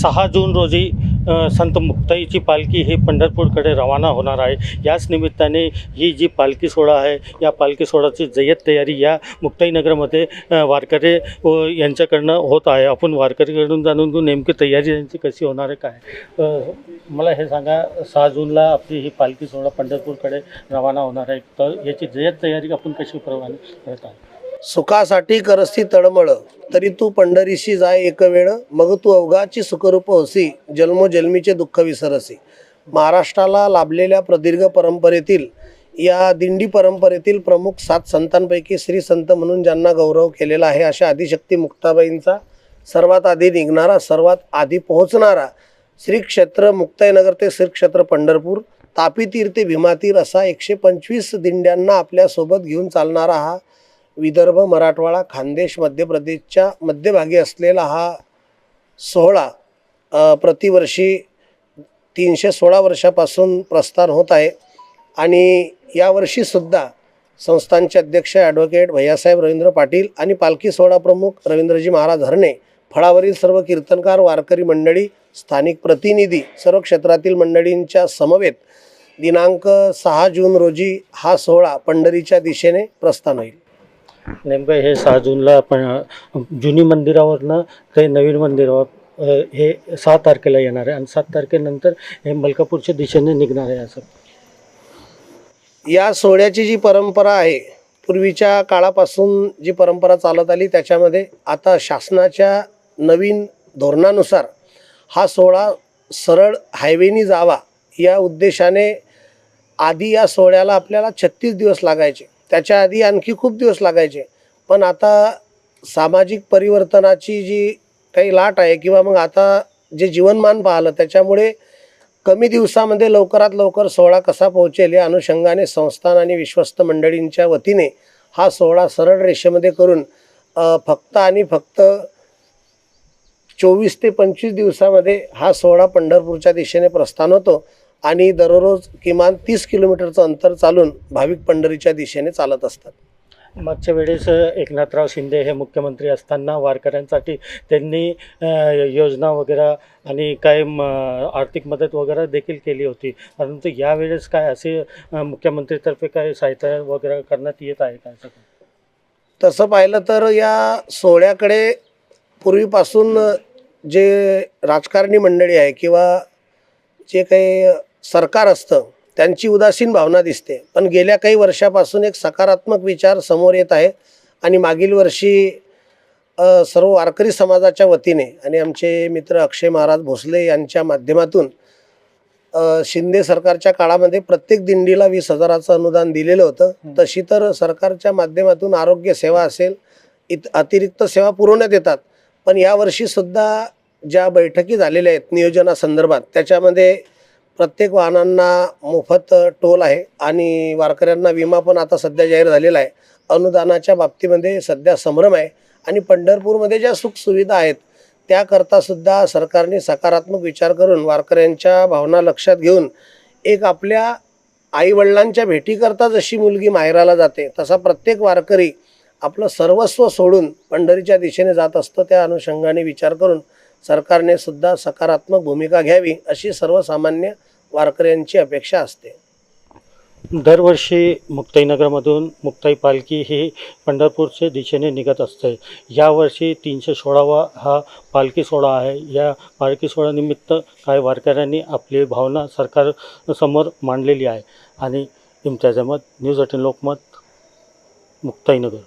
सहा जून रोजी संत मुक्ताईची पालखी ही पंढरपूरकडे रवाना होणार आहे. याच निमित्ताने ही जी पालखी सोहळा आहे या पालखी सोहळ्याची जय्यत तयारी या मुक्ताईनगरमध्ये वारकरी व यांच्याकडनं होत आहे. आपण वारकरीकडून जाणून घेऊ नेमकी तयारी यांची कशी होणार आहे काय? मला हे सांगा सहा जूनला आपली ही पालखी सोहळा पंढरपूरकडे रवाना होणार आहे. तर याची जय्यत तयारी आपण कशी प्रमाणे करत आहे सुखासाठी करसी तळमळ. तरी तू पंढरीशी जाय एक वेळ मग तू अवघाची सुखरूप होसी जन्मोजन्मीचे दुःख विसरसी. महाराष्ट्राला लाभलेल्या प्रदीर्घ परंपरेतील या दिंडी परंपरेतील प्रमुख सात संतांपैकी श्री संत म्हणून ज्यांना गौरव केलेला आहे अशा आदिशक्ती मुक्ताबाईंचा सर्वात आधी निघणारा सर्वात आधी पोहोचणारा श्री क्षेत्र मुक्ताईनगर ते श्री क्षेत्र पंढरपूर तापीतीर ते भीमातीर असा एकशे पंचवीस दिंड्यांना आपल्यासोबत घेऊन चालणारा हा विदर्भ मराठवाडा खानदेश मध्य प्रदेशच्या मध्यभागी असलेला हा सोहळा प्रतिवर्षी तीनशे सोळा वर्षापासून प्रस्थान होत आहे. आणि यावर्षीसुद्धा संस्थांचे अध्यक्ष ॲडव्होकेट भैयासाहेब रवींद्र पाटील आणि पालखी सोहळा प्रमुख रवींद्रजी महाराज हरणे फळावरील सर्व कीर्तनकार वारकरी मंडळी स्थानिक प्रतिनिधी सर्व क्षेत्रातील मंडळींच्या समवेत दिनांक सहा जून रोजी हा सोहळा पंढरीच्या दिशेने प्रस्थान होईल. नेमकं हे सहा जूनला आपण जुनी मंदिरावरनं ते नवीन मंदिरावर हे सहा तारखेला येणार आहे. आणि सात तारखेनंतर हे मलकापूरच्या दिशेने निघणार आहे असं. या सोहळ्याची जी परंपरा आहे पूर्वीच्या काळापासून जी परंपरा चालत आली त्याच्यामध्ये आता शासनाच्या नवीन धोरणानुसार हा सोहळा सरळ हायवेनी जावा या उद्देशाने आधी या सोहळ्याला आपल्याला छत्तीस दिवस लागायचे. त्याच्या आधी आणखी खूप दिवस लागायचे. पण आता सामाजिक परिवर्तनाची जी काही लाट आहे किंवा मग आता जे जीवनमान पाहिलं त्याच्यामुळे कमी दिवसामध्ये लवकरात लवकर सोहळा कसा पोहोचेल या अनुषंगाने संस्थान आणि विश्वस्त मंडळींच्या वतीने हा सोहळा सरळ रेषेमध्ये करून फक्त आणि फक्त चोवीस ते पंचवीस दिवसामध्ये हा सोहळा पंढरपूरच्या दिशेने प्रस्थान होतो. आणि दररोज किमान तीस किलोमीटरचं अंतर चालून भाविक पंढरीच्या दिशेने चालत असतात. मागच्या वेळेस एकनाथराव शिंदे हे मुख्यमंत्री असताना वारकऱ्यांसाठी त्यांनी योजना वगैरे आणि काय म, आर्थिक मदत वगैरे देखील केली होती. परंतु यावेळेस काय असे मुख्यमंत्रीतर्फे काय सहायता वगैरे करण्यात येत आहे का असं? तसं पाहिलं तर या सोहळ्याकडे पूर्वीपासून जे राजकारणी मंडळी आहे किंवा जे काही सरकार असतं त्यांची उदासीन भावना दिसते. पण गेल्या काही वर्षापासून एक सकारात्मक विचार समोर येत आहे आणि मागील वर्षी सर्व वारकरी समाजाच्या वतीने आणि आमचे मित्र अक्षय महाराज भोसले यांच्या माध्यमातून शिंदे सरकारच्या काळामध्ये प्रत्येक दिंडीला वीस हजाराचं अनुदान दिलेलं होतं. तशी तर सरकारच्या माध्यमातून आरोग्य सेवा असेल इत अतिरिक्त सेवा पुरवण्यात येतात. पण यावर्षीसुद्धा ज्या बैठकी झालेल्या आहेत नियोजनासंदर्भात त्याच्यामध्ये प्रत्येक वाहनांना मोफत टोल आहे आणि वारकऱ्यांना विमा पण आता सध्या जाहीर झालेला आहे. अनुदानाच्या बाबतीमध्ये सध्या संभ्रम आहे आणि पंढरपूरमध्ये ज्या सुखसुविधा आहेत त्याकरता सुद्धा सरकारने सकारात्मक विचार करून वारकऱ्यांच्या भावना लक्षात घेऊन एक आपल्या आईवडिलांच्या भेटीकरता जशी मुलगी माहेराला जाते तसा प्रत्येक वारकरी आपलं सर्वस्व सोडून पंढरीच्या दिशेने जात असतो. त्या अनुषंगाने विचार करून सरकारने सुद्धा सकारात्मक भूमिका घ्यावी अशी सर्वसामान्य वारकऱ्यांची अपेक्षा असते. दरवर्षी मुक्ताईनगरमधून मुक्ताई पालखी ही पंढरपूरच्या दिशेने निघत असते. यावर्षी तीनशे सोळावा हा पालखी सोहळा आहे. या पालखी सोहळ्यानिमित्त काही वारकऱ्यांनी आपली भावना सरकारसमोर मांडलेली आहे. आणि इम्तियाज अहमद न्यूज अटीन लोकमत मुक्ताईनगर